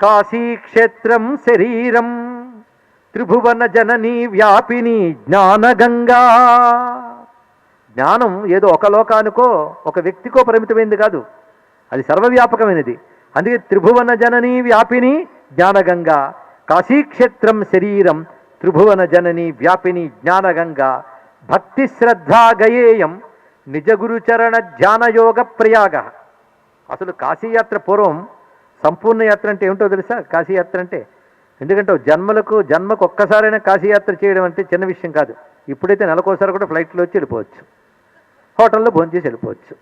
కాశీక్షేత్రం శరీరం. త్రిభువన జననీ వ్యాపిని జ్ఞానగంగా. జ్ఞానం ఏదో ఒక లోకానికో ఒక వ్యక్తికో పరిమితమైంది కాదు. అది సర్వవ్యాపకమైనది. అందుకే త్రిభువన జననీ వ్యాపిని జ్ఞానగంగా. కాశీక్షేత్రం శరీరం త్రిభువన జనని వ్యాపిని జ్ఞానగంగా. భక్తి శ్రద్ధా గయేయం నిజగురుచరణ ధ్యానయోగ ప్రయాగ. అసలు కాశీయాత్ర పూర్వం సంపూర్ణ యాత్ర అంటే ఏమిటో తెలుసా? కాశీయాత్ర అంటే. ఎందుకంటే జన్మలకు జన్మకు ఒక్కసారైనా కాశీయాత్ర చేయడం అంటే చిన్న విషయం కాదు. ఇప్పుడైతే నెలకోసారి కూడా ఫ్లైట్లో వచ్చి వెళ్ళిపోవచ్చు. హోటల్లో భోంచేసి వెళ్ళిపోవచ్చు.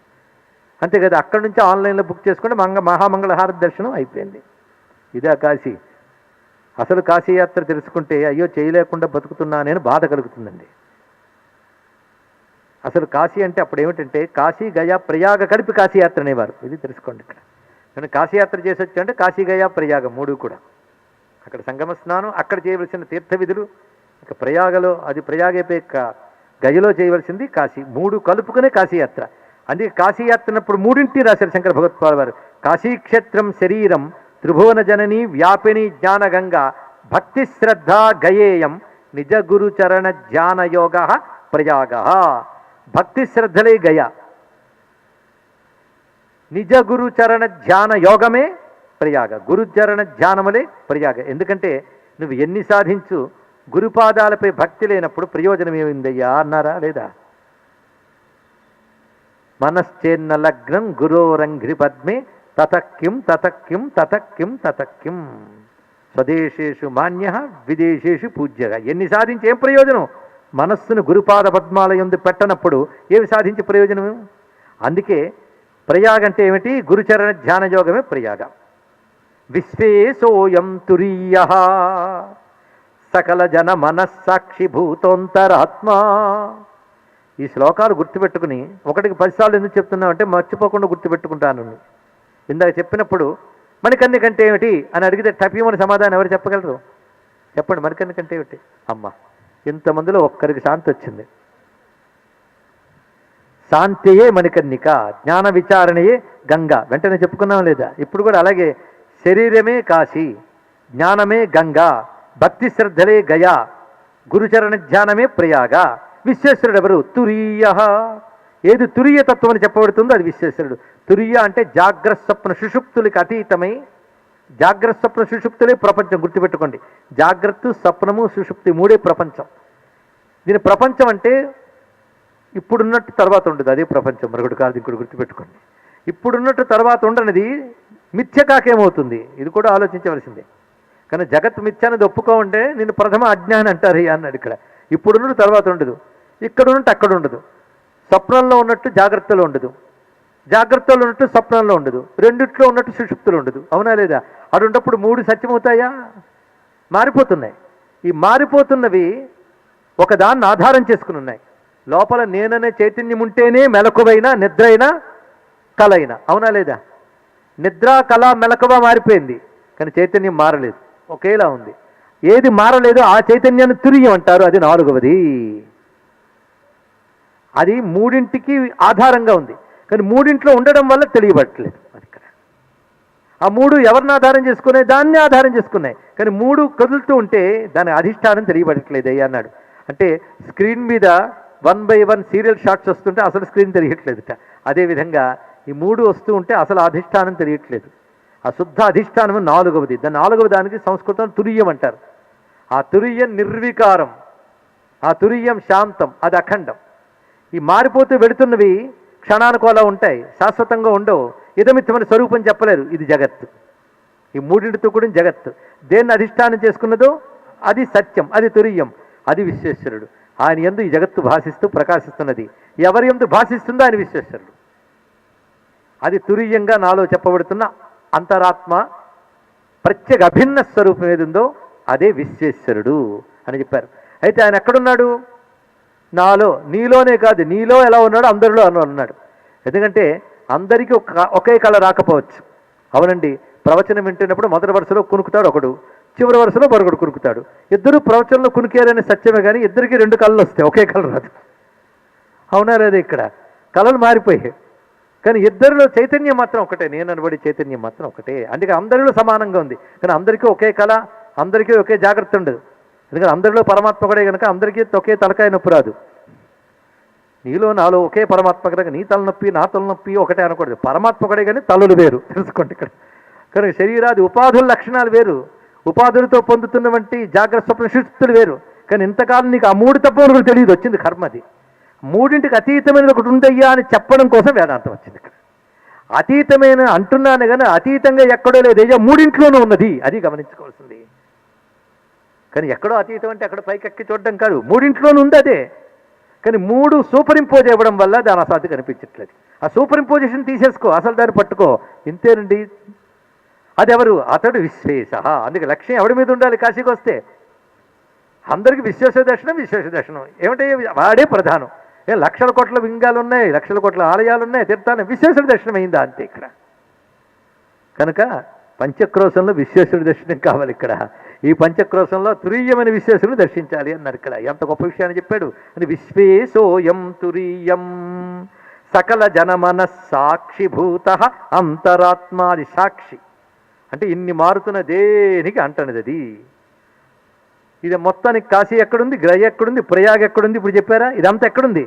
అంతే కదా అక్కడి నుంచి ఆన్లైన్లో బుక్ చేసుకుంటే మంగ మహామంగళహారతి దర్శనం అయిపోయింది. ఇదే కాశీ. అసలు కాశీయాత్ర తెలుసుకుంటే అయ్యో చేయలేకుండా బతుకుతున్నానని బాధ కలుగుతుందండి. అసలు కాశీ అంటే అప్పుడు ఏమిటంటే కాశీ గయా ప్రయాగ కలిపి కాశీయాత్ర అనేవారు. ఇది తెలుసుకోండి ఇక్కడ. కానీ కాశీయాత్ర చేసొచ్చు అంటే కాశీగయ ప్రయాగ మూడు కూడా. అక్కడ సంగమ స్నానం అక్కడ చేయవలసిన తీర్థ విధులు ఇక ప్రయాగలో అది ప్రయాగైపోయి క- గయలో చేయవలసింది కాశీ. మూడు కలుపుకునే కాశీయాత్ర. అందుకే కాశీయాత్రనప్పుడు మూడింటి రాశారు శంకర భగవత్పాల్ వారు. కాశీక్షేత్రం శరీరం త్రిభువన జనని వ్యాపిని జ్ఞానగంగా భక్తి శ్రద్ధ గయేయం నిజ గురుచరణ ధ్యాన యోగ ప్రయాగ. భక్తి శ్రద్ధలే గయ. నిజ గురు చరణ ధ్యాన యోగమే ప్రయాగ. గురుచరణ ధ్యానములే ప్రయాగ. ఎందుకంటే నువ్వు ఎన్ని సాధించు గురుపాదాలపై భక్తి లేనప్పుడు ప్రయోజనం ఏమిందయ్యా అన్నారా లేదా? మనశ్చేన్న లగ్నం గురోరంఘ్రి పద్మే తతక్కిం తతక్కిం తతక్కిం తతక్కిం. స్వదేశేషు మాన్య విదేశేషు పూజ్యగా ఎన్ని సాధించి ఏం ప్రయోజనం? మనస్సును గురుపాద పద్మాలయందు పెట్టనప్పుడు ఏమి సాధించి ప్రయోజనం అందుకే ప్రయాగ అంటే ఏమిటి? గురుచరణ ధ్యాన యోగమే ప్రయాగ. విశ్వేశోయం తురీయ. సకల జన మనస్సాక్షి భూతోంతరాత్మా. ఈ శ్లోకాలు గుర్తుపెట్టుకుని ఒకటికి పదిసార్లు ఎందుకు చెప్తున్నామంటే మర్చిపోకుండా గుర్తుపెట్టుకుంటాను. ఇందాక చెప్పినప్పుడు మణికన్య కంటే ఏమిటి? అని అడిగితే టపీమని సమాధానం ఎవరు చెప్పగలరు? చెప్పండి మణికన్య కంటే ఏమిటి? అమ్మ ఇంతమందిలో ఒక్కరికి శాంతి వచ్చింది. శాంతియే మణికర్ణిక జ్ఞాన విచారణయే గంగ. వెంటనే చెప్పుకున్నాం లేదా? ఇప్పుడు కూడా అలాగే శరీరమే కాశీ జ్ఞానమే గంగా భక్తి శ్రద్ధలే గయా గురుచరణ ధ్యానమే ప్రయాగ. విశ్వేశ్వరుడు ఎవరు? తురీయ. ఏది తురియ తత్వం అని చెప్పబడుతుందో అది విశ్వేశ్వరుడు. తురియ అంటే జాగ్రత్త స్వప్న సుషుప్తులకి అతీతమై జాగ్రత్త స్వప్న సుషుప్తులే ప్రపంచం గుర్తుపెట్టుకోండి. జాగ్రత్త స్వప్నము సుషుప్తి మూడే ప్రపంచం. దీని ప్రపంచం అంటే ఇప్పుడున్నట్టు తర్వాత ఉండదు. అదే ప్రపంచం. మరొకటి కాదు ఇంకోటి గుర్తుపెట్టుకోండి. ఇప్పుడున్నట్టు తర్వాత ఉండనిది మిథ్య కాకేమవుతుంది? ఇది కూడా ఆలోచించవలసిందే. కానీ జగత్ మిథ్య అనేది ఒప్పుకోమంటే నేను ప్రథమ అజ్ఞానం అంటారు అన్నాడు ఇక్కడ. ఇప్పుడున్నట్టు తర్వాత ఉండదు. ఇక్కడ ఉన్నట్టు అక్కడ ఉండదు. స్వప్నంలో ఉన్నట్టు జాగ్రత్తలో ఉండదు. జాగ్రత్తలో ఉన్నట్టు స్వప్నంలో ఉండదు. రెండిట్లో ఉన్నట్టు సుషుప్తులు ఉండదు. అవునా లేదా? అడున్నప్పుడు మూడు సత్యమవుతాయా? మారిపోతున్నాయి. ఈ మారిపోతున్నవి ఒకదాన్ని ఆధారం చేసుకుని ఉన్నాయి. లోపల నేననే చైతన్యం ఉంటేనే మెలకువైనా నిద్ర అయినా కల అయినా అవునా లేదా? నిద్ర కళ మెలకువ మారిపోయింది కానీ చైతన్యం మారలేదు. ఒకేలా ఉంది. ఏది మారలేదు ఆ చైతన్యాన్ని తురియం అంటారు. అది నాలుగవది. అది మూడింటికి ఆధారంగా ఉంది. కానీ మూడింట్లో ఉండడం వల్ల తెలియబట్టలేదు అది ఇక్కడ ఆ మూడు ఎవరిని ఆధారం చేసుకున్నాయి? దాన్ని ఆధారం చేసుకున్నాయి. కానీ మూడు కదులుతూ ఉంటే దాని అధిష్టానం తెలియబడట్లేదు అయ్యా అన్నాడు. అంటే స్క్రీన్ మీద one by one serial shots వస్తుంటే అసలు స్క్రీన్ తెలియట్లేదుట. అదేవిధంగా ఈ మూడు వస్తూ ఉంటే అసలు అధిష్టానం తెలియట్లేదు. ఆ శుద్ధ అధిష్టానం నాలుగవది. దాని నాలుగవ దానికి సంస్కృతం తురియం అంటారు. ఆ తురియం నిర్వికారం. ఆ తురియం శాంతం. అది అఖండం. ఈ మారిపోతూ వెడుతున్నవి క్షణానికి అలా ఉంటాయి. శాశ్వతంగా ఉండవు. ఇదమిత్తమని స్వరూపం చెప్పలేరు. ఇది జగత్తు. ఈ మూడింటితో కూడిన జగత్తు. దేన్ని అధిష్టానం చేసుకున్నదో అది సత్యం. అది తురియం. అది విశ్వేశ్వరుడు. ఆయన ఎందు ఈ జగత్తు భాషిస్తూ ప్రకాశిస్తున్నది. ఎవరి ఎందు భాషిస్తుందో ఆయన విశ్వేశ్వరుడు. అది తురీయంగా నాలో చెప్పబడుతున్న అంతరాత్మ ప్రత్యేక అభిన్న స్వరూపం ఏది ఉందో అదే విశ్వేశ్వరుడు అని చెప్పారు. అయితే ఆయన ఎక్కడున్నాడు? నాలో నీలోనే కాదు నీలో ఎలా ఉన్నాడో అందరిలో అలా ఉన్నాడు. ఎందుకంటే అందరికీ ఒక ఒకే కళ రాకపోవచ్చు. అవునండి ప్రవచనం వింటున్నప్పుడు మొదటి వరుసలో కొనుక్కుతాడు ఒకడు. చివరి వరుసలో మరొకడు కురుకుతాడు. ఇద్దరు ప్రవచనలు కునికేరనే సత్యమే కానీ ఇద్దరికి రెండు కళ్ళు వస్తాయి. ఒకే కళ రాదు. అవునా లేదా ఇక్కడ? కళలు మారిపోయాయి. కానీ ఇద్దరిలో చైతన్యం మాత్రం ఒకటే. నేను అనబడి చైతన్యం మాత్రం ఒకటే. అందుకే అందరిలో సమానంగా ఉంది. కానీ అందరికీ ఒకే కళ అందరికీ ఒకే జాగ్రత్త ఉండదు. ఎందుకంటే అందరిలో పరమాత్మ ఒకటే కనుక అందరికీ ఒకే తలకాయ నొప్పి రాదు. నీలో నాలో ఒకే పరమాత్మ కనుక నీ తలనొప్పి నా తలనొప్పి ఒకటే అనకూడదు. పరమాత్మ ఒకటే కానీ తలలు వేరు. తెలుసుకోండి ఇక్కడ. కానీ శరీరాది ఉపాధుల లక్షణాలు వేరు. ఉపాధులతో పొందుతున్నటువంటి జాగ్రత్త స్వప్న సుస్థులు వేరు. కానీ ఇంతకాలం నీకు ఆ మూడు తప్ప కూడా తెలియదు వచ్చింది కర్మ అది మూడింటికి అతీతమైనది ఒకటి ఉందయ్యా అని చెప్పడం కోసం వేదాంతం వచ్చింది ఇక్కడ. అతీతమైన అంటున్నాను కానీ అతీతంగా ఎక్కడో లేదు అయ్యా మూడింట్లోనూ ఉన్నది అది గమనించుకోవాల్సింది. కానీ ఎక్కడో అతీతం అంటే అక్కడ పైకెక్కి చూడడం కాదు మూడింట్లోనూ ఉంది అదే. కానీ మూడు సూపర్ ఇంపోజ్ ఇవ్వడం వల్ల దాని అసాధ్యం కనిపించట్లేదు. ఆ సూపర్ ఇంపోజిషన్ తీసేసుకో అసలు దాన్ని పట్టుకో. ఇంతేనండి. అది ఎవరు అతడు విశ్వేష అందుకే లక్ష్యం ఎవడి మీద ఉండాలి? కాశీకి వస్తే. అందరికీ విశ్వేశ దర్శనం విశ్వేశ దర్శనం. ఏమంటే వాడే ప్రధానం. ఏ లక్షల కోట్ల వింగాలు ఉన్నాయి లక్షల కోట్ల ఆలయాలు ఉన్నాయి తీర్థాలు విశ్వేశ్వర దర్శనం అయిందా అంతే ఇక్కడ. కనుక పంచక్రోశంలో విశ్వేశ్వరుడి దర్శనం కావాలి ఇక్కడ. ఈ పంచక్రోశంలో తురీయమైన విశ్వేశ్వరుని దర్శించాలి అన్నారు ఇక్కడ. ఎంత గొప్ప విషయాన్ని చెప్పాడు. అని విశ్వేశోయం తురీయం. సకల జనమన సాక్షిభూత అంతరాత్మాది సాక్షి. అంటే ఇన్ని మారుతున్న దేనికి అంటనిది అది? ఇది మొత్తానికి కాశీ ఎక్కడుంది? గ్రహ ఎక్కడుంది? ప్రయాగ ఎక్కడుంది? ఇప్పుడు చెప్పారా? ఇదంతా ఎక్కడుంది?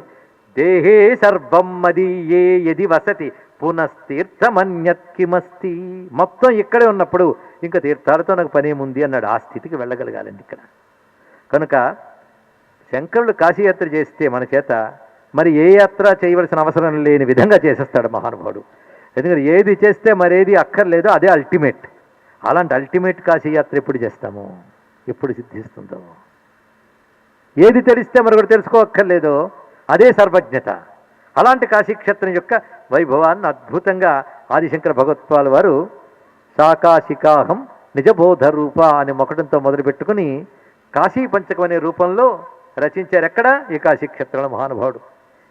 దేహే సర్వం మదీయే యది వసతి. పునస్తీర్థమన్యత్కిమస్తి మొత్తం ఇక్కడే ఉన్నప్పుడు ఇంకా తీర్థాలతో నాకు పనేముంది అన్నాడు. ఆ స్థితికి వెళ్ళగలగాలండి ఇక్కడ. కనుక శంకరుడు కాశీయాత్ర చేస్తే మన చేత మరి ఏ యాత్ర చేయవలసిన అవసరం లేని విధంగా చేసేస్తాడు మహానుభావుడు. ఎందుకంటే ఏది చేస్తే మరేది అక్కర్లేదో అదే అల్టిమేట్ అలాంటి అల్టిమేట్ కాశీయాత్ర ఎప్పుడు చేస్తాము? ఎప్పుడు సిద్ధిస్తుందో? ఏది తెలిస్తే మరొకటి తెలుసుకోక్కర్లేదు. అదే సర్వజ్ఞత. అలాంటి కాశీక్షేత్రం యొక్క వైభవాన్ని అద్భుతంగా ఆదిశంకర భగవత్పాల్ వారు సాకాశికాహం నిజబోధ రూప అనే మొకటంతో మొదలుపెట్టుకుని కాశీ పంచకం అనే రూపంలో రచించారు ఎక్కడ? ఈ కాశీక్షేత్రంలో మహానుభావుడు.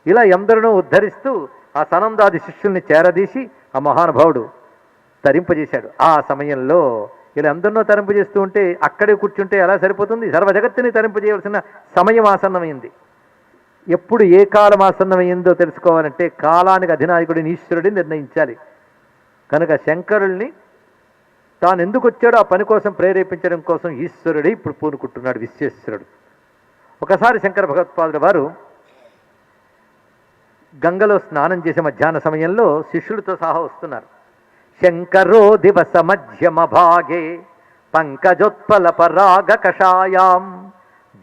ఇలా ఎందరినో ఉద్ధరిస్తూ ఆ సనందాది శిష్యుల్ని చేరదీసి ఆ మహానుభావుడు తరింపజేశాడు. ఆ సమయంలో ఇలా అందరినో తరింపజేస్తూ ఉంటే అక్కడే కూర్చుంటే ఎలా సరిపోతుంది? సర్వ జగత్తుని తరింపజేయవలసిన సమయం ఆసన్నమైంది. ఎప్పుడు ఏ కాలం ఆసన్నమైందో తెలుసుకోవాలంటే కాలానికి అధినాయకుడిని ఈశ్వరుడిని నిర్ణయించాలి. కనుక శంకరుల్ని తాను ఎందుకు వచ్చాడో ఆ పని కోసం ప్రేరేపించడం కోసం ఈశ్వరుడే ఇప్పుడు పూనుకుంటున్నాడు విశ్వేశ్వరుడు. ఒకసారి శంకర భగవత్పాదుల వారు గంగలో స్నానం చేసే మధ్యాహ్న సమయంలో శిష్యుడితో సహా వస్తున్నారు. శంకరో దివస మధ్యమ భాగే పంకజోత్పల పరాగ కషాయాం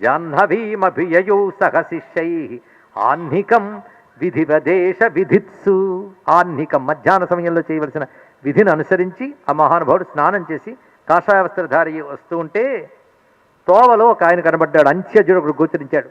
జాహ్నవీమభియయౌ సహ శిష్యై. ఆహ్నికం విధివదేశ విధిత్సు. ఆహ్నికం మధ్యాహ్న సమయంలో చేయవలసిన విధిని అనుసరించి ఆ మహానుభావుడు స్నానం చేసి కాషాయ వస్త్రధారి వస్తూ ఉంటే తోవలో ఒక ఆయన కనబడ్డాడు అంత్యజుడు గోచరించాడు.